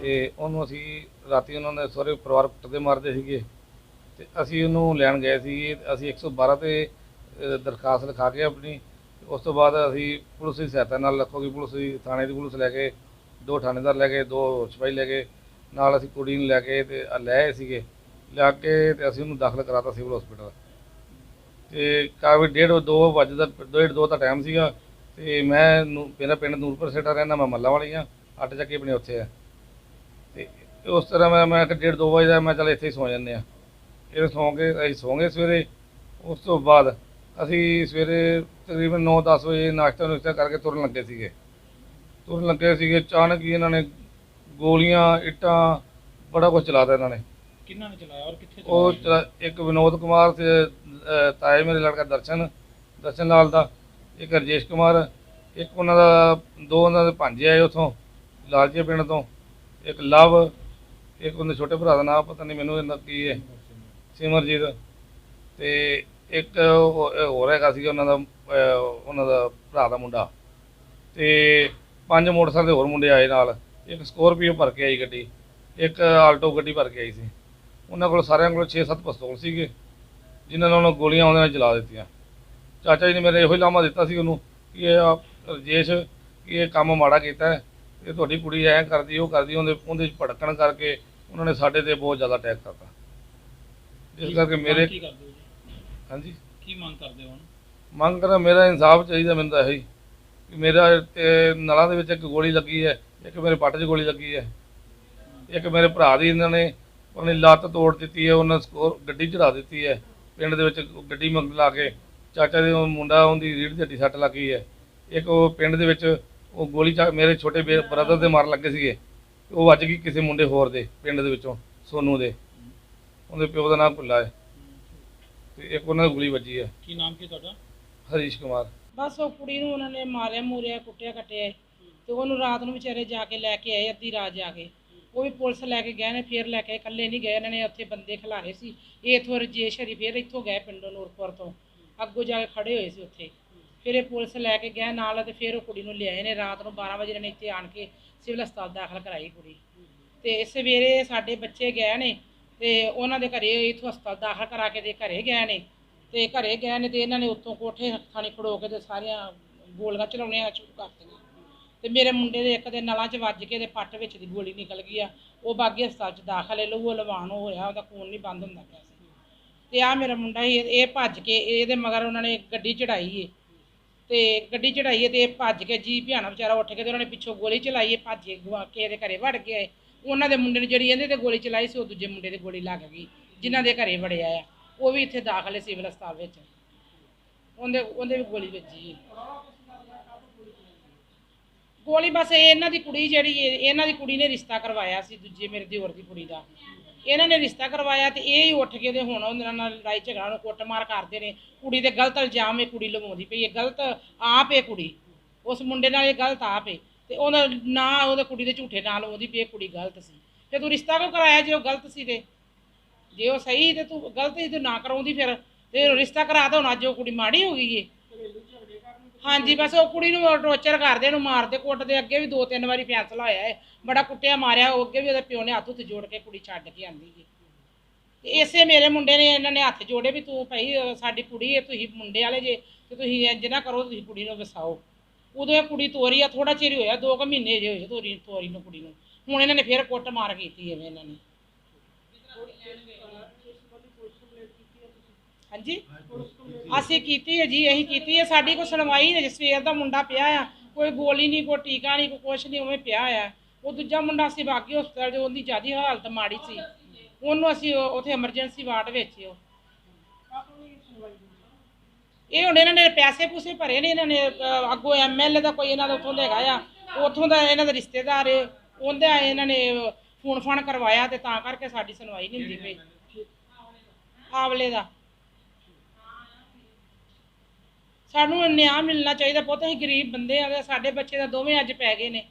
ਤੇ ਉਹਨੂੰ ਅਸੀਂ ਰਾਤੀ ਉਹਨਾਂ ਦੇ ਸਹੁਰੇ ਪਰਿਵਾਰ ਕੁੱਟਦੇ ਮਾਰਦੇ ਸੀਗੇ ਤੇ ਅਸੀਂ ਉਹਨੂੰ ਲੈਣ ਗਏ ਸੀ। ਅਸੀਂ 112 ਤੇ ਅ, ਦਰਖਾਸਤ ਲਿਖਾ ਕੇ ਆਪਣੀ ਉਸ ਤੋਂ ਬਾਅਦ ਅਸੀਂ ਪੁਲਿਸ ਦੀ ਸਹਾਇਤਾ ਨਾਲ ਲੱਖੋਗੀ ਪੁਲਿਸ ਦੀ ਥਾਣੇ ਦੀ ਪੁਲਿਸ ਲੈ ਕੇ ਦੋ ਥਾਣੇਦਾਰ ਲੈ ਕੇ ਦੋ ਸਿਪਾਹੀ ਲੈ ਕੇ ਨਾਲ ਅਸੀਂ ਕੁੜੀ ਨੂੰ ਲੈ ਕੇ ਤੇ ਲੈ ਆਏ ਸੀਗੇ। ਲਿਆ ਕੇ ਤੇ ਅਸੀਂ ਉਹਨੂੰ ਦਾਖਲ ਕਰਾਤਾ ਸਿਵਲ ਹਸਪੀਟਲ। ਤੇ ਕਾਫੀ ਡੇਢ ਦੋ ਵਜੇ ਦਾ ਡੇਢ ਦੋ ਦਾ ਟਾਈਮ ਸੀਗਾ ਤੇ ਮੈਂ ਨੂੰ- ਮੇਰਾ ਪਿੰਡ ਨੂਰਪੁਰ ਸੇਟਾ ਰਹਿੰਦਾ ਮੈਂ ਮੱਲਾ ਵਾਲੀ ਆ ਅੱਡ ਚੱਕੀ ਆਪਣੇ ਉੱਥੇ ਆ। ਤੇ ਉਸ ਤਰ੍ਹਾਂ ਮੈਂ ਮੈਂ ਕਿ ਡੇਢ ਦੋ ਵਜੇ ਦਾ ਮੈਂ ਚੱਲ ਇੱਥੇ ਹੀ ਸੌ ਜਾਂਦੇ ਆ ਇਹ ਸੌਂ ਕੇ ਅਸੀਂ ਸੌਂ ਗਏ ਸਵੇਰੇ। ਉਸ ਤੋਂ ਬਾਅਦ ਅਸੀਂ ਸਵੇਰੇ ਤਕਰੀਬਨ 9-10 ਵਜੇ ਨਾਸ਼ਤਾ ਨੁਸ਼ਤਾ ਕਰਕੇ ਤੁਰਨ ਲੱਗੇ ਸੀਗੇ। ਤੁਰਨ ਲੱਗੇ ਸੀਗੇ ਅਚਾਨਕ ਹੀ ਇਹਨਾਂ ਨੇ ਗੋਲੀਆਂ ਇੱਟਾਂ ਬੜਾ ਕੁਝ ਚਲਾਤਾ ਇਹਨਾਂ ਨੇ। ਕਿੰਨਾ ਨੇ ਚਲਾਇਆ ਔਰ ਕਿੱਥੇ ਉਹ ਚਲਾਇਆ ਚਲਾ- ਇੱਕ ਵਿਨੋਦ ਕੁਮਾਰ ਤੇ ਅ, ਤਾਏ ਮੇਰੇ ਲੜਕਾ ਦਰਸ਼ਨ ਦਰਸ਼ਨ ਲਾਲ ਦਾ ਇੱਕ ਰਜੇਸ਼ ਕੁਮਾਰ ਇੱਕ ਉਹਨਾਂ ਦਾ ਦੋ ਉਹਨਾਂ ਦੇ ਭਾਂਜੇ ਆਏ ਉਥੋਂ ਲਾਲਜੀਆ ਪਿੰਡ ਤੋਂ। ਇੱਕ ਲਵ, ਇੱਕ ਉਹਦੇ ਛੋਟੇ ਭਰਾ ਦਾ ਨਾਮ ਪਤਾ ਨਹੀਂ ਮੈਨੂੰ ਇਹਦਾ ਕੀ ਹੈ, ਸਿਮਰਜੀਤ ਤੇ ਇੱਕ ਹੋਰ ਹੈਗਾ ਸੀ ਉਹਨਾਂ ਦਾ ਉਹਨਾਂ ਦਾ ਭਰਾ ਦਾ ਮੁੰਡਾ ਤੇ ਪੰਜ ਮੋਟਰਸਾਈਕਲ ਦੇ ਹੋਰ ਮੁੰਡੇ ਆਏ ਨਾਲ, ਇੱਕ ਸਕੋਰਪੀਓ ਭਰ ਕੇ ਆਈ ਗੱਡੀ, ਇੱਕ ਆਲਟੋ ਗੱਡੀ ਭਰ ਕੇ ਆਈ ਸੀ। ਉਹਨਾਂ ਕੋਲ ਸਾਰਿਆਂ ਕੋਲ 6-7 ਪਿਸਤੌਲ ਸੀਗੇ, ਜਿਨ੍ਹਾਂ ਨਾਲ ਉਹਨਾਂ ਗੋਲੀਆਂ ਉਹਨਾਂ ਨੇ ਚਲਾ ਦਿੱਤੀਆਂ। ਚਾਚਾ ਜੀ ਨੇ ਮੇਰੇ ਇਹੋ ਹੀ ਲਾਮਾ ਦਿੱਤਾ ਸੀ ਉਹਨੂੰ ਕਿ ਇਹ ਆ ਰਜੇਸ਼, ਕਿ ਇਹ ਕੰਮ ਮਾੜਾ ਕੀਤਾ ਹੈ ਇਹ ਤੁਹਾਡੀ ਕੁੜੀ ਐਂ ਕਰਦੀ ਉਹ ਕਰਦੀ ਉਹਦੇ ਉਹਦੇ 'ਚ ਭੜਕਣ ਕਰਕੇ ਉਹਨਾਂ ਨੇ ਸਾਡੇ ਤੇ ਬਹੁਤ ਜ਼ਿਆਦਾ ਅਟੈਕ ਕਰਤਾ। ਇਸ ਕਰਕੇ ਮੇਰੇ ਕੀ ਕਰਦੇ ਹੋ ਜੀ? ਹਾਂਜੀ? ਕੀ ਮੰਗ ਕਰਦੇ ਹੋ ਹੁਣ? ਮੰਗ ਕਰਾਂ ਮੇਰਾ ਇਨਸਾਫ ਚਾਹੀਦਾ ਮੈਨੂੰ ਤਾਂ ਇਹੀ। ਕਿ ਮੇਰਾ ਤੇ ਨਲਾਂ ਦੇ ਵਿੱਚ ਇੱਕ ਗੋਲੀ ਲੱਗੀ ਹੈ ਇੱਕ ਮੇਰੇ ਪੱਟ 'ਚ ਗੋਲੀ ਲੱਗੀ ਹੈ। ਇੱਕ ਮੇਰੇ ਭਰਾ ਦੀ ਇਹਨਾਂ ਨੇ ਉਹਨੇ ਲੱਤ ਤੋੜ ਦਿੱਤੀ ਹੈ ਉਹਨਾਂ ਸਕੋਰ ਗੱਡੀ ਚੜਾ ਦਿੱਤੀ ਹੈ। ਪਿੰਡ ਦੇ ਵਿੱਚ ਗੱਡੀ ਮੰਗ ਲਾ ਕੇ ਚਾਚਾ ਦੇ ਉਹ ਮੁੰਡਾ ਉਹਦੀ ਰੀੜ ਦੀ ਹੱਡੀ ਸੱਟ ਲੱਗੀ ਹੈ। ਇੱਕ ਉਹ ਪਿੰਡ ਦੇ ਵਿੱਚ ਉਹ ਗੋਲੀ ਚਾ ਮੇਰੇ ਛੋਟੇ ਬ੍ਰਦਰ ਦੇ ਮਾਰਨ ਲੱਗੇ ਸੀਗੇ। ਉਹ ਵੱਜ ਗਈ ਕਿਸੇ ਮੁੰਡੇ ਹੋਰ ਦੇ ਪਿੰਡ ਦੇ ਵਿੱਚੋਂ ਸੋਨੂ ਦੇ। ਉਹਦੇ ਪਿਓ ਦਾ ਨਾਮ ਭੁੱਲਾ ਹੈ। ਤੇ ਇੱਕ ਉਹਨਾਂ ਦੀ ਗੋਲੀ ਵੱਜੀ ਹੈ। ਕੀ ਨਾਮ ਕੀ ਤੁਹਾਡਾ? ਹਰੀਸ਼ ਕੁਮਾਰ। ਬਸ ਉਹ ਕੁੜੀ ਨੂੰ ਉਹਨਾਂ ਨੇ ਮਾਰਿਆ ਮੂਰਿਆ ਕੁੱਟਿਆ ਕੱਟਿਆ ਤੇ ਉਹਨੂੰ ਰਾਤ ਨੂੰ ਵਿਚਾਰੇ ਜਾ ਕੇ ਲੈ ਕੇ ਆਏ ਅੱਧੀ ਰਾਤ ਜਾ ਕੇ। ਉਹ ਵੀ ਪੁਲਿਸ ਲੈ ਕੇ ਗਏ ਨੇ ਫੇਰ ਲੈ ਕੇ ਇਕੱਲੇ ਨਹੀਂ ਗਏ ਇਹਨਾਂ ਨੇ ਉੱਥੇ ਬੰਦੇ ਖਿਲਾਰੇ ਸੀ। ਇਹ ਇਥੋਂ ਰਜੇਸ਼ ਹਰੀ ਫੇਰ ਇੱਥੋਂ ਗਏ ਪਿੰਡੋਂ ਨੂਰਪੁਰ ਤੋਂ। ਅੱਗੋਂ ਜਾ ਕੇ ਖੜੇ ਹੋਏ ਸੀ ਉੱਥੇ। ਫਿਰ ਇਹ ਪੁਲਿਸ ਲੈ ਕੇ ਗਿਆ ਨਾਲ ਤੇ ਫਿਰ ਉਹ ਕੁੜੀ ਨੂੰ ਲਿਆਏ ਨੇ। ਰਾਤ ਨੂੰ 12 ਵਜੇ ਇਹਨਾਂ ਨੇ ਇੱਥੇ ਆਣ ਕੇ ਸਿਵਲ ਹਸਪਤਾਲ ਦਾਖਲ ਕਰਾਈ ਕੁੜੀ। ਤੇ ਸਵੇਰੇ ਸਾਡੇ ਬੱਚੇ ਗਏ ਨੇ ਤੇ ਉਹਨਾਂ ਦੇ ਘਰੇ ਇਥੋਂ ਹਸਪਤਾਲ ਦਾਖਲ ਕਰਾ ਕੇ ਦੇ ਘਰੇ ਗਏ ਨੇ। ਤੇ ਘਰੇ ਗਏ ਨੇ ਤੇ ਇਹਨਾਂ ਨੇ ਉੱਤੋਂ ਕੋਠੇ ਥਾਣੀ ਖੜੋ ਕੇ ਤੇ ਸਾਰੀਆਂ ਗੋਲੀਆਂ ਚਲਾਉਣੀਆਂ ਸ਼ੁਰੂ ਕਰ ਦਿੱਤੀਆਂ। ਤੇ ਮੇਰੇ ਮੁੰਡੇ ਦੇ ਇੱਕ ਦੇ ਨਲਾਂ 'ਚ ਵੱਜ ਕੇ ਤੇ ਪੱਟ ਵਿੱਚ ਦੀ ਗੋਲੀ ਨਿਕਲ ਗਈ ਆ। ਉਹ ਬਾਗੀ ਹਸਪਤਾਲ 'ਚ ਦਾਖਲ ਹੈ ਲਹੂ ਲਵਾਨ ਹੋਇਆ, ਉਹਦਾ ਖੂਨ ਨਹੀਂ ਬੰਦ ਹੁੰਦਾ ਪਿਆ ਸੀ। ਤੇ ਆ ਮੇਰਾ ਮੁੰਡਾ ਸੀ, ਇਹ ਭੱਜ ਕੇ ਇਹਦੇ ਮਗਰ ਉਹਨਾਂ ਨੇ ਗੱਡੀ ਚੜਾਈ ਏ। ਤੇ ਗੱਡੀ ਚੜਾਈਏ ਤੇ ਇਹ ਭੱਜ ਕੇ ਜੀ ਭਿਆਣਾ ਵਿਚਾਰਾ ਉੱਠ ਕੇ ਤੇ ਉਹਨਾਂ ਨੇ ਪਿੱਛੋਂ ਗੋਲੀ ਚਲਾਈ ਏ ਭੱਜ ਕੇ ਗਵਾ ਕੇ ਇਹਦੇ ਘਰੇ ਵੜ ਗਏ। ਉਹਨਾਂ ਦੇ ਮੁੰਡੇ ਨੇ ਜਿਹੜੀ ਇਹਦੇ ਤੇ ਗੋਲੀ ਚਲਾਈ ਸੀ, ਉਹ ਦੂਜੇ ਮੁੰਡੇ ਦੇ ਗੋਲੀ ਲੱਗ ਗਈ, ਜਿਨ੍ਹਾਂ ਦੇ ਘਰੇ ਵੜਿਆ ਆ। ਉਹ ਵੀ ਇੱਥੇ ਦਾਖਲ ਹੈ ਸਿਵਲ ਹਸਪਤਾਲ ਵਿੱਚ। ਉਹਦੇ ਉਹਦੇ ਵੀ ਗੋਲੀ ਵੱਜੀ ਗੋਲੀ ਬਸ ਇਹਨਾਂ ਦੀ ਕੁੜੀ ਜਿਹੜੀ ਇਹਨਾਂ ਦੀ ਕੁੜੀ ਨੇ ਰਿਸ਼ਤਾ ਕਰਵਾਇਆ ਸੀ, ਦੂਜੇ ਮੇਰੇ ਦਿਓਰ ਦੀ ਕੁੜੀ ਦਾ। ਇਹਨਾਂ ਨੇ ਰਿਸ਼ਤਾ ਕਰਵਾਇਆ ਤੇ ਇਹ ਹੀ ਉੱਠ ਕੇ ਤੇ ਹੁਣ ਉਹਨਾਂ ਨਾਲ ਲੜਾਈ ਝਗੜਾ ਨੂੰ ਕੁੱਟਮਾਰ ਕਰਦੇ ਨੇ। ਕੁੜੀ ਦੇ ਗਲਤ ਇਲਜ਼ਾਮ ਇਹ ਕੁੜੀ ਲਵਾਉਂਦੀ ਪਈ ਇਹ ਗਲਤ ਆਪ ਇਹ ਕੁੜੀ। ਉਸ ਮੁੰਡੇ ਨਾਲ ਇਹ ਗਲਤ ਆਪ ਏ ਤੇ ਉਹਦਾ ਨਾ ਉਹਦੇ ਕੁੜੀ ਦੇ ਝੂਠੇ ਨਾਲ ਉਹਦੀ ਵੀ ਇਹ ਕੁੜੀ ਗਲਤ ਸੀ। ਤੇ ਤੂੰ ਰਿਸ਼ਤਾ ਕਿਉਂ ਕਰਾਇਆ ਜੇ ਉਹ ਗਲਤ ਸੀ ਤੇ? ਜੇ ਉਹ ਸਹੀ ਤੇ ਤੂੰ ਗਲਤ ਸੀ ਤੂੰ ਨਾ ਕਰਾਉਂਦੀ ਫਿਰ। ਤੇ ਰਿਸ਼ਤਾ ਕਰਾ ਤਾਂ ਹੁਣ ਅੱਜ ਉਹ ਕੁੜੀ ਮਾੜੀ ਹੋ ਗਈ ਏ। ਹਾਂਜੀ, ਬਸ ਉਹ ਕੁੜੀ ਨੂੰ ਟੋਰਚਰ ਕਰਦੇ ਉਹਨੂੰ ਮਾਰਦੇ, ਕੁੱਟਦੇ, ਅੱਗੇ ਵੀ ਦੋ ਤਿੰਨ ਵਾਰੀ ਫੈਸਲਾ ਹੋਇਆ ਹੈ ਬੜਾ ਕੁੱਟਿਆ, ਮਾਰਿਆ, ਉਹ ਅੱਗੇ ਵੀ ਉਹਦੇ ਪਿਓ ਨੇ ਹੱਥ ਉੱਤੇ ਜੋੜ ਕੇ ਕੁੜੀ ਛੱਡ ਕੇ ਆਂਦੀ ਜੀ ਤੇ ਇਸੇ ਮੇਰੇ ਮੁੰਡੇ ਨੇ, ਇਹਨਾਂ ਨੇ ਹੱਥ ਜੋੜੇ ਵੀ ਤੂੰ ਭਾਈ ਸਾਡੀ ਕੁੜੀ ਹੈ ਤੁਸੀਂ ਮੁੰਡੇ ਵਾਲੇ ਜੇ, ਤੇ ਤੁਸੀਂ ਇੰਜ ਨਾ ਕਰੋ, ਤੁਸੀਂ ਕੁੜੀ ਨੂੰ ਵਸਾਓ। ਉਦੋਂ ਇਹ ਕੁੜੀ ਤੋਰੀ ਆ ਥੋੜਾ ਚਿਰ ਹੋਇਆ, ਦੋ ਕੁ ਮਹੀਨੇ ਜੇ ਹੋਏ ਤੋਰੀ ਤੋਰੀ ਨੂੰ ਕੁੜੀ ਨੂੰ। ਹੁਣ ਇਹਨਾਂ ਨੇ ਫੇਰ ਕੁੱਟ ਮਾਰ ਕੀਤੀ ਐਵੇਂ ਇਹਨਾਂ ਨੇ। ਹਾਂਜੀ? ਅਸੀਂ ਕੀਤੀ ਹੈ ਜੀ ਅਸੀਂ ਕੀਤੀ ਹੈ। ਸਾਡੀ ਕੋਈ ਸੁਣਵਾਈ ਨਹੀਂ ਸਵੇਰ ਦਾ ਮੁੰਡਾ ਪਿਆ ਆ। ਕੋਈ ਗੋਲੀ ਨਹੀਂ ਕੋਈ ਟੀਕਾ ਨਹੀਂ ਕੋਈ ਕੁਛ ਨਹੀਂ ਉਵੇਂ ਪਿਆ ਆ। ਉਹ ਦੂਜਾ ਮੁੰਡਾ ਸੀ ਬਾਕੀ ਹਸਪਤਾਲ ਜੋ ਉਹਦੀ ਜਿਆਦੀ ਹਾਲਤ ਮਾੜੀ ਸੀ। ਉਹਨੂੰ ਅਸੀਂ ਉਹ- ਐਮਰਜੈਂਸੀ ਵਾਰਡ ਵਿੱਚ ਉਹ। ਇਹ ਹੁਣ ਇਹਨਾਂ ਨੇ ਪੈਸੇ ਪੂਸੇ ਭਰੇ ਨੇ। ਇਹਨਾਂ ਨੇ ਅਹ, ਅੱਗੋਂ ਐਮਐਲਏ ਦਾ ਕੋਈ ਇਹਨਾਂ ਦਾ ਉੱਥੋਂ ਦਾ ਹੈਗਾ ਆ। ਉੱਥੋਂ ਦਾ ਇਹਨਾਂ ਦਾ ਰਿਸ਼ਤੇਦਾਰ ਏ। ਉਹਦੇ ਇਹਨਾਂ ਨੇ ਫੋਨ ਫਾਨ ਕਰਵਾਇਆ ਤੇ ਤਾਂ ਕਰਕੇ ਸਾਡੀ ਸੁਣਵਾਈ ਨਹੀਂ ਹੁੰਦੀ ਪਈ। ਆਵਲੇ ਦਾ। ਸਾਨੂੰ ਨਿਆਂ ਮਿਲਣਾ ਚਾਹੀਦਾ ਬਹੁਤ ਅਸੀਂ ਗਰੀਬ ਬੰਦੇ ਆ ਸਾਡੇ ਬੱਚੇ ਤਾਂ ਦੋਵੇਂ ਅੱਜ ਪੈ ਗਏ ਨੇ।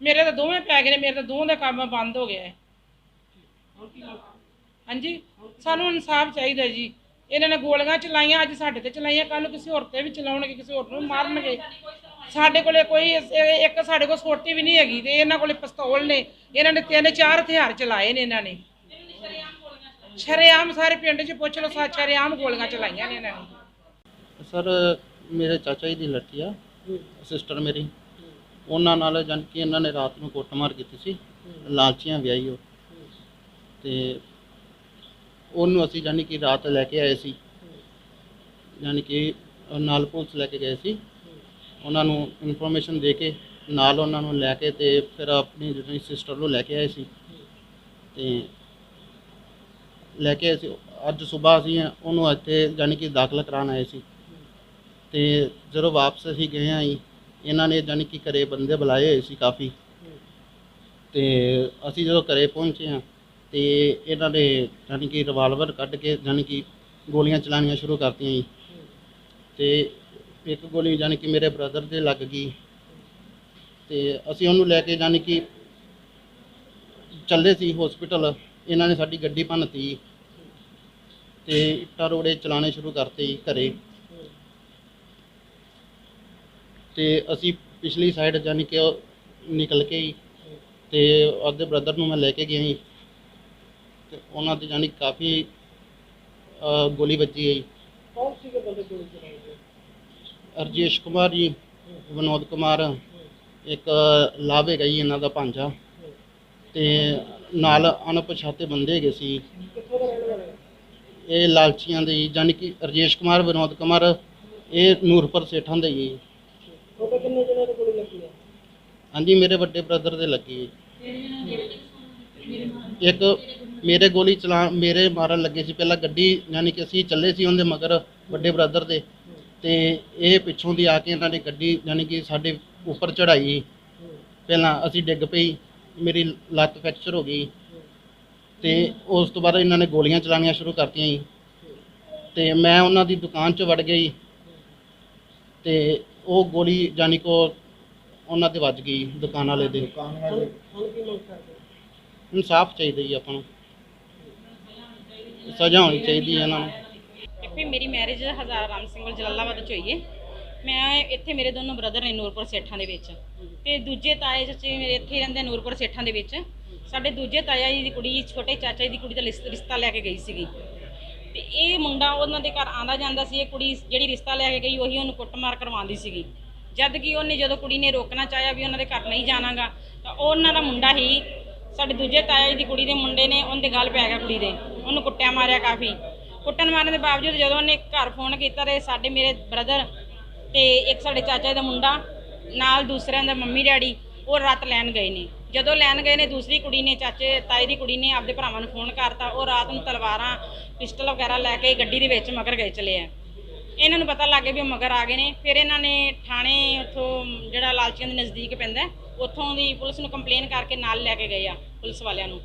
ਮੇਰੇ ਤਾਂ ਦੋਵੇਂ ਪੈ ਗਏ ਨੇ ਮੇਰੇ ਤਾਂ ਦੋਵਾਂ ਦਾ ਕੰਮ ਬੰਦ ਹੋ ਗਿਆ ਹੈ। ਹਾਂਜੀ? ਸਾਨੂੰ ਇਨਸਾਫ ਚਾਹੀਦਾ ਜੀ। ਇਹਨਾਂ ਨੇ ਗੋਲੀਆਂ ਚਲਾਈਆਂ ਅੱਜ ਸਾਡੇ ਤੇ ਚਲਾਈਆਂ ਕੱਲ ਕਿਸੇ ਹੋਰ ਤੇ ਵੀ ਚਲਾਉਣਗੇ ਕਿਸੇ ਹੋਰ ਨੂੰ ਮਾਰਨਗੇ। ਸਾਡੇ ਕੋਲੇ ਕੋਈ ਇੱਕ ਸਾਡੇ ਕੋਲ ਸੋਟੀ ਵੀ ਨਹੀਂ ਹੈਗੀ ਤੇ ਇਹਨਾਂ ਕੋਲੇ ਪਿਸਤੌਲ ਨੇ। ਇਹਨਾਂ ਨੇ ਤਿੰਨ ਚਾਰ ਹਥਿਆਰ ਚਲਾਏ ਨੇ ਇਹਨਾਂ ਨੇ। ਸ਼ਰੇਆਮ ਸਾਰੇ ਪਿੰਡ 'ਚ ਪੁੱਛ ਲਓ ਸ਼ਰੇਆਮ ਗੋਲੀਆਂ ਚਲਾਈਆਂ ਨੇ ਇਹਨਾਂ ਨੇ। ਸਰ ਮੇਰੇ ਚਾਚਾ ਜੀ ਦੀ ਲੜਕੀ ਆ ਸਿਸਟਰ ਮੇਰੀ। ਉਹਨਾਂ ਨਾਲ ਜਾਣੀ ਕਿ ਇਹਨਾਂ ਨੇ ਰਾਤ ਨੂੰ ਕੁੱਟਮਾਰ ਕੀਤੀ ਸੀ ਲਾਲਚੀਆਂ ਵਿਆਹੀ ਉਹ। ਤੇ ਉਹਨੂੰ ਅਸੀਂ ਜਾਣੀ ਕਿ ਰਾਤ ਲੈ ਕੇ ਆਏ ਸੀ। ਜਾਣੀ ਕਿ ਨਾਲ ਪੁਲਿਸ ਲੈ ਕੇ ਗਏ ਸੀ। ਉਹਨਾਂ ਨੂੰ ਇਨਫੋਰਮੇਸ਼ਨ ਦੇ ਕੇ ਨਾਲ ਉਹਨਾਂ ਨੂੰ ਲੈ ਕੇ ਤੇ ਫਿਰ ਆਪਣੀ ਜਿਹੜੀ ਸਿਸਟਰ ਨੂੰ ਲੈ ਕੇ ਆਏ ਸੀ। ਤੇ ਲੈ ਕੇ ਆਏ ਸੀ ਅੱਜ ਸਵੇਰ ਅਸੀਂ ਉਹਨੂੰ ਇੱਥੇ ਜਾਣੀ ਕਿ ਦਾਖਲ ਕਰਾਉਣ ਆਏ ਸੀ। ਤੇ ਜਦੋਂ ਵਾਪਸ ਅਸੀਂ ਗਏ ਆਂ ਜੀ, ਇਹਨਾਂ ਨੇ ਜਾਣੀ ਕਿ ਘਰੇ ਬੰਦੇ ਬੁਲਾਏ ਹੋਏ ਸੀ ਕਾਫੀ। ਤੇ ਅਸੀਂ ਜਦੋਂ ਘਰੇ ਪਹੁੰਚੇ ਹਾਂ ਤੇ ਇਹਨਾਂ ਨੇ ਜਾਣੀ ਕਿ ਰਿਵਾਲਵਰ ਕੱਢ ਕੇ ਜਾਣੀ ਕਿ ਗੋਲੀਆਂ ਚਲਾਉਣੀਆਂ ਸ਼ੁਰੂ ਕਰਤੀਆਂ ਜੀ। ਤੇ ਇੱਕ ਗੋਲੀ ਜਾਣੀ ਕਿ ਮੇਰੇ ਬ੍ਰਦਰ ਦੇ ਲੱਗ ਗਈ। ਤੇ ਅਸੀਂ ਉਹਨੂੰ ਲੈ ਕੇ ਜਾਣੀ ਕਿ ਚੱਲੇ ਸੀ ਹਸਪੀਟਲ ਇਹਨਾਂ ਨੇ ਸਾਡੀ ਗੱਡੀ ਭੰਨਤੀ ਤੇ। ਇੱਟਾਂ ਰੋੜੇ ਚਲਾਣੇ ਸ਼ੁਰੂ ਕਰਤੇ ਜੀ ਘਰੇ। ਤੇ ਅਸੀਂ ਪਿਛਲੀ ਸਾਈਡ ਜਾਣੀ ਕਿ ਉਹ ਨਿਕਲ ਕੇ ਹੀ ਤੇ ਉਹਦੇ ਬ੍ਰਦਰ ਨੂੰ ਮੈਂ ਲੈ ਕੇ ਗਿਆ ਜੀ। ਤੇ ਉਹਨਾਂ ਤੇ ਜਾਣੀ ਕਾਫੀ ਅਹ, ਗੋਲੀ ਵੱਜੀ ਹੈ ਜੀ। ਕੌਣ ਸੀਗੇ ਬੰਦੇ ਗੋਲੀ ਚਲਾਏ ਰਜੇਸ਼ ਕੁਮਾਰ ਜੀ ਵਿਨੋਦ ਕੁਮਾਰ ਇੱਕ ਹੈਗਾ ਜੀ ਇਹਨਾਂ ਦਾ ਭਾਂਜਾ। ਤੇ ਨਾਲ ਅਣਪਛਾਤੇ ਬੰਦੇ ਹੈਗੇ ਸੀ। ਕਿੱਥੋਂ ਦਾ ਰਹਿਣ ਵਾਲੇ ਇਹ ਲਾਲਚੀਆਂ ਦੇ ਜੀ, ਜਾਣੀ ਕਿ ਰਜੇਸ਼ ਕੁਮਾਰ ਵਿਨੋਦ ਕੁਮਾਰ ਇਹ ਨੂਰਪੁਰ ਸੇਠਾਂ ਦੇ ਜੀ ਤੁਹਾਡੇ ਕਿੰਨੇ ਜਣੇ ਤੇ ਗੋਲੀ ਲੱਗੀ ਹੈ ਹਾਂਜੀ, ਮੇਰੇ ਵੱਡੇ ਬ੍ਰਦਰ ਦੇ ਲੱਗੀ ਇੱਕ ਮੇਰੇ ਗੋਲੀ ਚਲਾ, ਮੇਰੇ ਮਾਰਨ ਲੱਗੇ ਸੀ। ਪਹਿਲਾਂ ਗੱਡੀ ਯਾਨੀ ਕਿ ਅਸੀਂ ਚੱਲੇ ਸੀ ਉਹਦੇ ਮਗਰ ਵੱਡੇ ਬ੍ਰਦਰ ਦੇ। ਤੇ ਇਹ ਪਿੱਛੋਂ ਦੀ ਆ ਕੇ ਇਹਨਾਂ ਨੇ ਗੱਡੀ ਯਾਨੀ ਕਿ ਸਾਡੇ ਉੱਪਰ ਚੜਾਈ ਪਹਿਲਾਂ ਅਸੀਂ ਡਿੱਗ ਪਈ, ਮੇਰੀ ਲੱਤ ਫ੍ਰੈਕਚਰ ਹੋ ਗਈ। ਤੇ ਉਸ ਤੋਂ ਬਾਅਦ ਇਹਨਾਂ ਨੇ ਗੋਲੀਆਂ ਚਲਾਉਣੀਆਂ ਸ਼ੁਰੂ ਕਰਤੀਆਂ ਜੀ। ਤੇ ਮੈਂ ਉਹਨਾਂ ਦੀ ਦੁਕਾਨ 'ਚ ਵੜ ਗਈ ਤੇ ਉਹ ਗੋਲੀ ਯਾਨੀ ਕੋ ਉਹਨਾਂ ਤੇ ਵੱਜ ਗਈ ਦੁਕਾਨ ਵਾਲੇ ਦੇ। ਹੁਣ ਕੀ ਮੰਗ ਕਰਦੇ? ਇਨਸਾਫ ਚਾਹੀਦਾ ਜੀ ਆਪਾਂ ਨੂੰ। ਸਜ਼ਾ ਹੋਣੀ ਚਾਹੀਦੀ ਹੈ ਇਹਨਾਂ ਨੂੰ। ਕਿ ਮੇਰੀ ਮੈਰਿਜ ਹਜ਼ਾਰ ਰਾਮ ਸਿੰਘ ਜਲਾਲਾਬਾਦ ਚ ਹੋਈ ਹੈ। ਮੈਂ ਇੱਥੇ ਮੇਰੇ ਦੋਨੋਂ ਬ੍ਰਦਰ ਨੇ ਨੂਰਪੁਰ ਸੇਠਾਂ ਦੇ ਵਿੱਚ। ਤੇ ਦੂਜੇ ਤਾਏ ਚਾਚੇ ਮੇਰੇ ਇੱਥੇ ਰਹਿੰਦੇ ਨੂਰਪੁਰ ਸੇਠਾਂ ਦੇ ਵਿੱਚ। ਸਾਡੇ ਦੂਜੇ ਤਾਇਆ ਜੀ ਦੀ ਕੁੜੀ ਛੋਟੇ ਚਾਚਾ ਜੀ ਦੀ ਕੁੜੀ ਦਾ ਰਿਸ਼ਤਾ ਲੈ ਕੇ ਗਈ ਸੀਗੀ। ਤੇ ਇਹ ਮੁੰਡਾ ਉਹਨਾਂ ਦੇ ਘਰ ਆਂਦਾ ਜਾਂਦਾ ਸੀ ਇਹ ਕੁੜੀ ਜਿਹੜੀ ਰਿਸ਼ਤਾ ਲੈ ਕੇ ਗਈ ਉਹੀ ਉਹਨੂੰ ਕੁੱਟਮਾਰ ਕਰਵਾਉਂਦੀ ਸੀਗੀ। ਜਦ ਕਿ ਉਹਨੇ ਜਦੋਂ ਕੁੜੀ ਨੇ ਰੋਕਣਾ ਚਾਹਿਆ ਵੀ ਉਹਨਾਂ ਦੇ ਘਰ ਨਹੀਂ ਜਾਣਾਗਾ, ਤਾਂ ਉਹਨਾਂ ਦਾ ਮੁੰਡਾ ਹੀ, ਸਾਡੇ ਦੂਜੇ ਤਾਇਆ ਜੀ ਦੀ ਕੁੜੀ ਦੇ ਮੁੰਡੇ ਨੇ ਉਹਦੇ ਗੱਲ ਪੈ ਗਿਆ ਕੁੜੀ ਦੇ, ਉਹਨੂੰ ਕੁੱਟਿਆ ਮਾਰਿਆ ਕਾਫੀ। ਕੁੱਟਣ ਮਾਰਨ ਦੇ ਬਾਵਜੂਦ ਜਦੋਂ ਉਹਨੇ ਘਰ ਫੋਨ ਕੀਤਾ ਤੇ ਸਾਡੇ ਮੇਰੇ ਬ੍ਰਦਰ ਤੇ ਇੱਕ ਸਾਡੇ ਚਾਚਾ ਦਾ ਮੁੰਡਾ, ਨਾਲ ਦੂਸਰਿਆਂ ਦਾ ਮੰਮੀ ਡੈਡੀ, ਉਹ ਰਾਤ ਲੈਣ ਗਏ ਨੇ। ਜਦੋਂ ਲੈਣ ਗਏ ਨੇ, ਦੂਸਰੀ ਕੁੜੀ ਨੇ, ਚਾਚੇ ਤਾਏ ਦੀ ਕੁੜੀ ਨੇ ਆਪਦੇ ਭਰਾਵਾਂ ਨੂੰ ਫੋਨ ਕਰਤਾ, ਉਹ ਰਾਤ ਨੂੰ ਤਲਵਾਰਾਂ, ਪਿਸਟਲ ਵਗੈਰਾ ਲੈ ਕੇ ਗੱਡੀ ਦੇ ਵਿੱਚ ਮਗਰ ਗਏ ਚਲੇ ਆ। ਇਹਨਾਂ ਨੂੰ ਪਤਾ ਲੱਗ ਗਿਆ ਵੀ ਉਹ ਮਗਰ ਆ ਗਏ ਨੇ। ਫਿਰ ਇਹਨਾਂ ਨੇ ਥਾਣੇ ਉੱਥੋਂ ਜਿਹੜਾ ਲਾਲਚੀਆਂ ਦੇ ਨਜ਼ਦੀਕ ਪੈਂਦਾ ਉੱਥੋਂ ਦੀ ਪੁਲਿਸ ਨੂੰ ਕੰਪਲੇਨ ਕਰਕੇ ਨਾਲ ਲੈ ਕੇ ਗਏ ਆ, ਪੁਲਿਸ ਵਾਲਿਆਂ ਨੂੰ।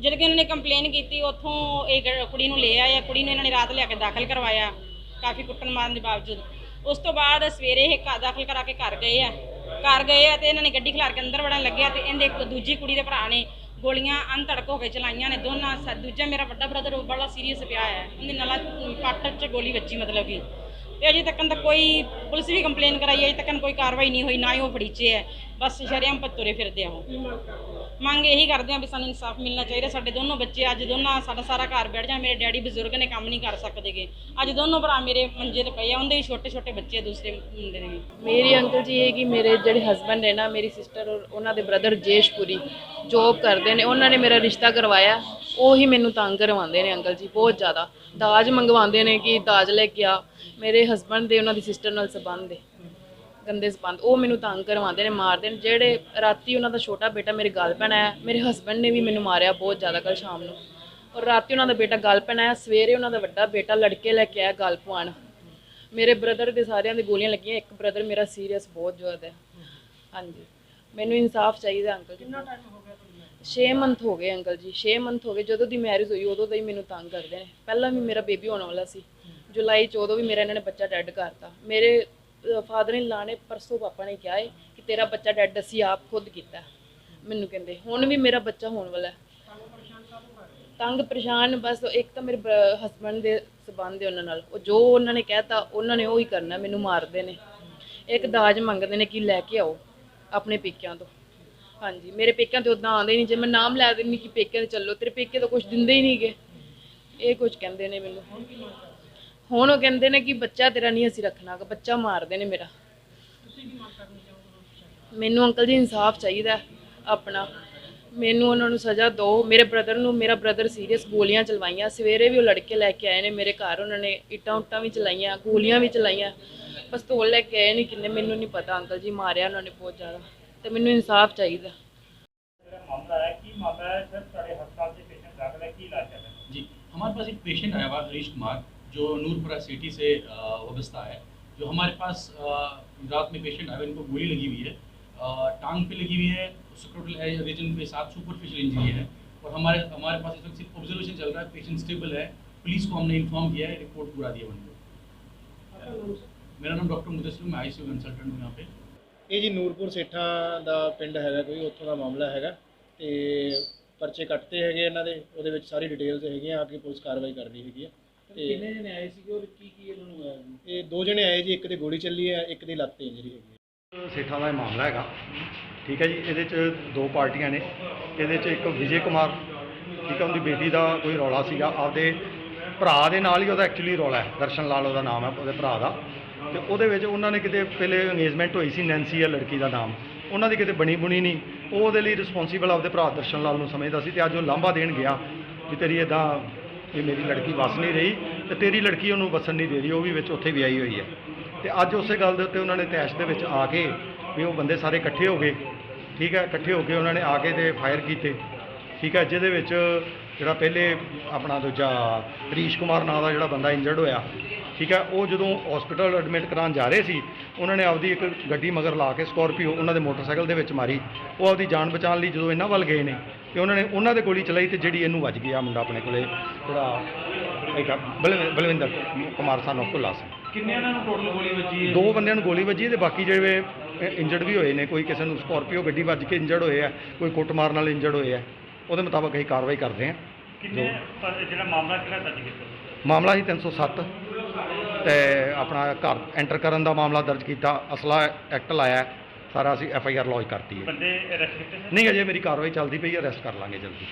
ਜਦ ਕਿ ਉਹਨਾਂ ਨੇ ਕੰਪਲੇਨ ਕੀਤੀ, ਉੱਥੋਂ ਇਹ ਗ- ਕੁੜੀ ਨੂੰ ਲੈ ਆਇਆ ਕੁੜੀ ਨੂੰ ਇਹਨਾਂ ਨੇ ਰਾਤ ਲਿਆ ਕੇ ਦਾਖਲ ਕਰਵਾਇਆ, ਕਾਫੀ ਕੁੱਟਣ ਮਾਰਨ ਦੇ ਬਾਵਜੂਦ। ਉਸ ਤੋਂ ਬਾਅਦ ਸਵੇਰੇ ਇਹ ਘਰ ਦਾਖਲ ਕਰਾ ਕੇ ਘਰ ਗਏ ਆ। ਘਰ ਗਏ ਆ ਤੇ ਇਹਨਾਂ ਨੇ ਗੱਡੀ ਖਿਲਾਰ ਕੇ ਅੰਦਰ ਵੜਨ ਲੱਗਿਆ ਤੇ ਇਹਦੇ ਇੱਕ ਦੂਜੀ ਕੁੜੀ ਦੇ ਭਰਾ ਨੇ ਗੋਲੀਆਂ ਅਣਧੜਕ ਹੋ ਕੇ ਚਲਾਈਆਂ ਨੇ ਦੋਨਾਂ ਸ- ਦੂਜਾ ਮੇਰਾ ਵੱਡਾ ਬ੍ਰਦਰ ਉਹ ਬੜਾ ਸੀਰੀਅਸ ਪਿਆ ਹੈ। ਉਹਦੇ ਨਾਲ ਪੱਟ 'ਚ ਗੋਲੀ ਵੱਜੀ ਮਤਲਬ ਕਿ। ਤੇ ਅਜੇ ਤੱਕ ਤਾਂ ਕੋਈ ਪੁਲਿਸ ਵੀ ਕੰਪਲੇਨ ਕਰਾਈ ਅਜੇ ਤੱਕ ਕੋਈ ਕਾਰਵਾਈ ਨਹੀਂ ਹੋਈ, ਨਾ ਹੀ ਉਹ ਫੜੀਚੇ ਹੈ। ਬਸ ਸ਼ਰੇਆਮ ਪੱਤਰੇ ਫਿਰਦੇ ਆ ਉਹ। ਮੰਗ ਮੰਗ ਇਹੀ ਕਰਦੇ ਆ ਵੀ ਸਾਨੂੰ ਇਨਸਾਫ ਮਿਲਣਾ ਚਾਹੀਦਾ। ਸਾਡੇ ਦੋਨੋਂ ਬੱਚੇ ਅੱਜ ਦੋਨਾਂ ਸਾਡਾ ਸਾਰਾ ਘਰ ਬੈਠ ਜਾ ਮੇਰੇ ਡੈਡੀ ਬਜ਼ੁਰਗ ਨੇ ਕੰਮ ਨਹੀਂ ਕਰ ਸਕਦੇਗੇ। ਅੱਜ ਦੋਨੋਂ ਭਰਾ ਮੇਰੇ ਮੰਜੇ ਤੇ ਪਏ ਆ, ਉਹਦੇ ਹੀ ਛੋਟੇ ਛੋਟੇ ਬੱਚੇ ਦੂਸਰੇ ਮੁੰਡੇ ਨੇ। ਮੇਰੇ ਅੰਕਲ ਜੀ ਇਹ ਕਿ ਮੇਰੇ ਜਿਹੜੇ ਹਸਬੰਡ ਨੇ ਨਾ, ਮੇਰੀ ਸਿਸਟਰ ਔਰ ਉਹਨਾਂ ਦੇ ਬ੍ਰਦਰ ਜੇਸ਼ਪੁਰੀ ਜੋਬ ਕਰਦੇ ਨੇ, ਉਹਨਾਂ ਨੇ ਮੇਰਾ ਰਿਸ਼ਤਾ ਕਰਵਾਇਆ। ਉਹੀ ਮੈਨੂੰ ਤੰਗ ਕਰਵਾਉਂਦੇ ਨੇ ਅੰਕਲ ਜੀ, ਬਹੁਤ ਜ਼ਿਆਦਾ। ਦਾਜ ਮੰਗਵਾਉਂਦੇ ਨੇ ਕਿ ਦਾਜ ਲੈ ਕੇ ਆ। ਮੇਰੇ ਹਸਬੰਡ ਦੇ, ਉਹਨਾਂ ਦੀ ਸਿਸਟਰ ਨਾਲ ਸੰਬੰਧ ਹੈ। ਗੰਦੇ ਸੰਬੰਧ ਉਹ ਮੈਨੂੰ ਤੰਗ ਕਰਵਾਉਂਦੇ ਨੇ ਮਾਰਦੇ ਨੇ। ਜਿਹੜੇ ਰਾਤੀ ਉਹਨਾਂ ਦਾ ਛੋਟਾ ਬੇਟਾ ਮੇਰੇ ਗਲ ਪੈਣਾ ਹੈ ਮੇਰੇ ਹਸਬੰਡ ਨੇ ਵੀ ਮੈਨੂੰ ਮਾਰਿਆ ਬਹੁਤ ਜ਼ਿਆਦਾ ਕੱਲ ਸ਼ਾਮ ਨੂੰ। ਔਰ ਰਾਤੀ ਉਹਨਾਂ ਦਾ ਬੇਟਾ ਗਲ ਪੈਣਾ ਹੈ ਸਵੇਰੇ ਉਹਨਾਂ ਦਾ ਵੱਡਾ ਬੇਟਾ ਲੜਕੇ ਲੈ ਕੇ ਆਇਆ ਗਲ ਪਵਾਉਣ ਮੇਰੇ ਬ੍ਰਦਰ ਦੇ ਸਾਰਿਆਂ ਦੇ ਗੋਲੀਆਂ ਲੱਗੀਆਂ ਇੱਕ ਬ੍ਰਦਰ ਮੇਰਾ ਸੀਰੀਅਸ ਬਹੁਤ ਜ਼ਿਆਦਾ। ਹੈ ਹਾਂਜੀ। ਮੈਨੂੰ ਇਨਸਾਫ ਚਾਹੀਦਾ ਅੰਕਲ ਜੀ। ਕਿੰਨਾ ਟਾਈਮ ਹੋ ਗਿਆ ਤੁਹਾਨੂੰ 6 ਮੰਥ ਹੋ ਗਏ ਅੰਕਲ ਜੀ 6 ਮੰਥ ਹੋ ਗਏ। ਜਦੋਂ ਦੀ ਮੈਰਿਜ ਹੋਈ ਉਦੋਂ ਦਾ ਹੀ ਮੈਨੂੰ ਤੰਗ ਕਰਦੇ ਨੇ। ਪਹਿਲਾਂ ਵੀ ਮੇਰਾ ਬੇਬੀ ਹੋਣ ਵਾਲਾ ਸੀ। ਜੁਲਾਈ 'ਚ ਉਦੋਂ ਵੀ ਮੇਰਾ ਇਹਨਾਂ ਨੇ ਬੱਚਾ ਡੈਡ ਕਰਤਾ। ਮੇਰੇ ਫਾਦਰ ਇਨ ਲਾ ਨੇ ਪਰਸੋਂ ਪਾਪਾ ਨੇ ਕਿਹਾ ਹੈ ਕਿ ਤੇਰਾ ਬੱਚਾ ਡੈਡ ਅਸੀਂ ਆਪ ਖੁਦ ਕੀਤਾ। ਮੈਨੂੰ ਕਹਿੰਦੇ, ਹੁਣ ਵੀ ਮੇਰਾ ਬੱਚਾ ਹੋਣ ਵਾਲਾ ਹੈ। ਤੰਗ ਪਰੇਸ਼ਾਨ ਬਸ ਇੱਕ ਤਾਂ ਮੇਰੇ ਹਸਬੰਡ ਦੇ ਸਬੰਧ ਦੇ ਉਹਨਾਂ ਨਾਲ। ਉਹ ਜੋ ਉਹਨਾਂ ਨੇ ਕਹਿਤਾ, ਉਹਨਾਂ ਨੇ ਉਹ ਹੀ ਕਰਨਾ, ਮੈਨੂੰ ਮਾਰਦੇ ਨੇ। ਇੱਕ ਦਾਜ ਮੰਗਦੇ ਨੇ ਕਿ ਲੈ ਕੇ ਆਓ ਆਪਣੇ ਪੇਕਿਆਂ ਤੋਂ। ਹਾਂਜੀ, ਮੇਰੇ ਪੇਕਿਆਂ ਤੇ ਉਦਾਂ ਆਉਂਦੇ ਨਹੀਂ ਜੇ ਮੈਂ ਨਾਮ ਲੈ ਦਿੰਨੀ ਕਿ ਪੇਕਿਆਂ ਤੇ ਚੱਲੋ, ਤੇਰੇ ਪੇਕੇ ਤਾਂ ਕੁਝ ਦਿੰਦੇ ਹੀ ਨਹੀਂਗੇ ਇਹ ਕੁਝ ਕਹਿੰਦੇ ਨੇ ਮੈਨੂੰ। ਹੁਣ ਉਹ ਕਹਿੰਦੇ ਨੇ ਕਿ ਬੱਚਾ ਤੇਰਾ ਨਹੀਂ ਅਸੀਂ ਰੱਖਣਾ ਗਾ, ਬੱਚਾ ਮਾਰਦੇ ਨੇ ਮੇਰਾ ਮੈਨੂੰ ਅੰਕਲ ਜੀ ਇਨਸਾਫ ਚਾਹੀਦਾ ਹੈ ਆਪਣਾ ਮੈਨੂੰ ਉਹਨਾਂ ਨੂੰ ਸਜ਼ਾ ਦਿਓ ਮੇਰੇ ਬ੍ਰਦਰ ਨੂੰ ਮੇਰਾ ਬ੍ਰਦਰ ਸੀਰੀਅਸ ਗੋਲੀਆਂ ਚਲਵਾਈਆਂ ਸਵੇਰੇ ਵੀ ਉਹ ਲੜਕੇ ਲੈ ਕੇ ਆਏ ਨੇ ਮੇਰੇ ਘਰ ਉਹਨਾਂ ਨੇ ਇੱਟਾਂ ਉੱਟਾਂ ਵੀ ਚਲਾਈਆਂ ਗੋਲੀਆਂ ਵੀ ਚਲਾਈਆਂ ਪਿਸਤੌਲ ਲੈ ਕੇ ਆਏ ਨਹੀਂ ਕਿੰਨੇ ਮੈਨੂੰ ਨਹੀਂ ਪਤਾ ਅੰਕਲ ਜੀ ਮਾਰਿਆ ਉਹਨਾਂ ਨੇ ਬਹੁਤ ਜ਼ਿਆਦਾ ਤੇ ਮੈਨੂੰ ਇਨਸਾਫ ਚਾਹੀਦਾ जी हमारे पास एक पेशेंट आया हुआ है, हरीश कुमार जो नूरपुरा सिटी से अ, वाबस्ता है जो हमारे पास अ, रात में पेशेंट आया हुआ है, इनको गोली लगी हुई है अ, टांग पे लगी हुई है सक्रोटल रीजन पे साथ सुपरफिशियल इंजरी है और हमारे हमारे पास इस वक्त सिर्फ ऑब्जर्वेशन चल रहा है पेशेंट स्टेबल है पुलिस को हमने इन्फॉर्म किया है रिपोर्ट पूरा दिया उनको मेरा नाम डॉक्टर मुदस्सिर मैं आई कंसल्टेंट हूँ यहाँ पे ਇਹ ਜੀ ਨੂਰਪੁਰ ਸੇਠਾਂ ਦਾ ਪਿੰਡ ਹੈਗਾ ਕੋਈ ਉੱਥੋਂ ਦਾ ਮਾਮਲਾ ਹੈਗਾ ਤੇ ਪਰਚੇ ਕੱਟਤੇ ਹੈਗੇ ਇਹਨਾਂ ਦੇ ਉਹਦੇ ਵਿੱਚ ਸਾਰੀ ਡਿਟੇਲਸ ਹੈਗੀਆਂ ਆ ਕੇ ਪੁਲਿਸ ਕਾਰਵਾਈ ਕਰ ਰਹੀ ਹੈਗੀ ਆ ਤੇ ਕਿੰਨੇ ਜਣੇ ਆਏ ਸੀਗੇ ਔਰ ਕੀ ਕੀ ਇਹਨਾਂ ਨੂੰ ਹੋਇਆ ਜੀ? ਇਹ ਦੋ ਜਣੇ ਆਏ ਜੀ ਇੱਕ ਦੀ ਗੋਲੀ ਚੱਲੀ ਹੈ ਇੱਕ ਦੀ ਲੱਤ ਇੰਜਰੀ ਹੈਗੀ ਹੈ। ਸੇਠਾਂ ਦਾ ਇਹ ਮਾਮਲਾ ਹੈਗਾ। ਠੀਕ ਹੈ ਜੀ ਇਹਦੇ 'ਚ ਦੋ ਪਾਰਟੀਆਂ ਨੇ। ਇਹਦੇ 'ਚ ਇੱਕ ਵਿਜੇ ਕੁਮਾਰ ਠੀਕ ਹੈ ਉਹਦੀ ਬੇਟੀ ਦਾ ਕੋਈ ਰੌਲਾ ਸੀਗਾ। ਆਪਦੇ ਭਰਾ ਦੇ ਨਾਲ ਹੀ ਉਹਦਾ ਐਕਚੁਅਲੀ ਰੌਲਾ ਹੈ। ਦਰਸ਼ਨ ਲਾਲ ਉਹਦਾ ਨਾਮ ਹੈ ਉਹਦੇ ਭਰਾ ਦਾ। ਤੇ ਉਹਦੇ ਵਿੱਚ ਉਹਨਾਂ ਨੇ ਕਿਤੇ ਪਹਿਲੇ ਅੰਗੇਜਮੈਂਟ ਹੋਈ ਸੀ ਨੈਂਸੀ ਹੈ ਲੜਕੀ ਦਾ ਨਾਮ। ਉਹਨਾਂ ਦੀ ਕਿਤੇ ਬਣੀ ਬੁਣੀ ਨਹੀਂ। ਉਹ ਉਹਦੇ ਲਈ ਰਿਸਪੌਂਸੀਬਲ ਆਪਦੇ ਭਰਾ ਦਰਸ਼ਨ ਲਾਲ ਨੂੰ ਸਮਝਦਾ ਸੀ ਤੇ ਅੱਜ ਉਹ ਲਾਂਭਾ ਦੇਣ ਗਿਆ ਵੀ ਤੇਰੀ ਇਦਾਂ ਵੀ ਮੇਰੀ ਲੜਕੀ ਵਸ ਨਹੀਂ ਰਹੀ ਤੇ ਤੇਰੀ ਲੜਕੀ ਉਹਨੂੰ ਵਸਣ ਨਹੀਂ ਦੇ ਰਹੀ, ਉਹ ਵੀ ਵਿੱਚ ਉੱਥੇ ਵਿਆਹੀ ਹੋਈ ਹੈ। ਤੇ ਅੱਜ ਉਸੇ ਗੱਲ ਦੇ ਉੱਤੇ ਉਹਨਾਂ ਨੇ ਤੈਸ਼ ਦੇ ਵਿੱਚ ਆ ਕੇ ਵੀ ਉਹ ਬੰਦੇ ਸਾਰੇ ਇਕੱਠੇ ਹੋ ਗਏ, ਠੀਕ ਹੈ, ਇਕੱਠੇ ਹੋ ਕੇ ਉਹਨਾਂ ਨੇ ਆ ਕੇ ਤੇ ਫਾਇਰ ਕੀਤੇ, ਠੀਕ ਹੈ, ਜਿਹਦੇ ਵਿੱਚ ਜਿਹੜਾ ਪਹਿਲੇ ਆਪਣਾ ਦੂਜਾ ਰੀਸ਼ ਕੁਮਾਰ ਨਾਂ ਦਾ ਜਿਹੜਾ ਬੰਦਾ ਇੰਜਰਡ ਹੋਇਆ, ਠੀਕ ਹੈ, ਉਹ ਜਦੋਂ ਹਸਪੀਟਲ ਐਡਮਿਟ ਕਰਾਉਣ ਜਾ ਰਹੇ ਸੀ, ਉਹਨਾਂ ਨੇ ਆਪਦੀ ਇੱਕ ਗੱਡੀ ਮਗਰ ਲਾ ਕੇ ਸਕੋਰਪੀਓ ਉਹਨਾਂ ਦੇ ਮੋਟਰਸਾਈਕਲ ਦੇ ਵਿੱਚ ਮਾਰੀ, ਉਹ ਆਪਦੀ ਜਾਨ ਬਚਾਉਣ ਲਈ ਜਦੋਂ ਇਹਨਾਂ ਵੱਲ ਗਏ ਨੇ ਕਿ ਉਹਨਾਂ ਨੇ ਉਹਨਾਂ ਦੇ ਗੋਲੀ ਚਲਾਈ ਤੇ ਜਿਹੜੀ ਇਹਨੂੰ ਵੱਜ ਗਈ ਆ ਮੁੰਡਾ ਆਪਣੇ ਕੋਲੇ ਜਿਹੜਾ ਬਲਵਿੰ- ਬਲਵਿੰਦਰ ਕੁਮਾਰ ਸਾਨੂੰ ਭੁੱਲਾ ਸਿੰਘ ਕਿੰਨਿਆਂ ਨੂੰ ਟੋਟਲ ਗੋਲੀ ਵੱਜੀ ਹੈ ਦੋ ਬੰਦਿਆਂ ਨੂੰ ਗੋਲੀ ਵੱਜੀ ਹੈ ਤੇ ਬਾਕੀ ਜਿਹੜੇ ਇੰਜਰਡ ਵੀ ਹੋਏ ਨੇ ਕੋਈ ਕਿਸੇ ਨੂੰ ਸਕੋਰਪੀਓ ਗੱਡੀ ਵੱਜ ਕੇ ਇੰਜਰਡ ਹੋਏ ਆ ਕੋਈ ਕੁੱਟ ਮਾਰਨ ਨਾਲ ਇੰਜਰਡ ਹੋਏ ਆ ਉਹਦੇ ਮੁਤਾਬਕ ਅਸੀਂ ਕਾਰਵਾਈ ਕਰਦੇ ਹਾਂ। ਮਾਮਲਾ ਕਿਹੜਾ ਦਰਜ ਕੀਤਾ? ਮਾਮਲਾ ਸੀ 307 ਤੇ ਆਪਣਾ ਘਰ ਐਂਟਰ ਕਰਨ ਦਾ ਮਾਮਲਾ ਦਰਜ ਕੀਤਾ। ਅਸਲਾ ਐਕਟ ਲਾਇਆ। ਸਾਰਾ ਅਸੀਂ ਐਫ ਆਈ ਆਰ ਲੌਜ ਕਰਤੀ ਹੈ। ਬੰਦੇ ਅਰੈਸਟ ਕੀਤੇ ਨਹੀਂ ਅਜੇ ਮੇਰੀ ਕਾਰਵਾਈ ਚੱਲਦੀ ਪਈ ਹੈ ਅਰੈਸਟ ਕਰ ਲਾਂਗੇ ਜਲਦੀ।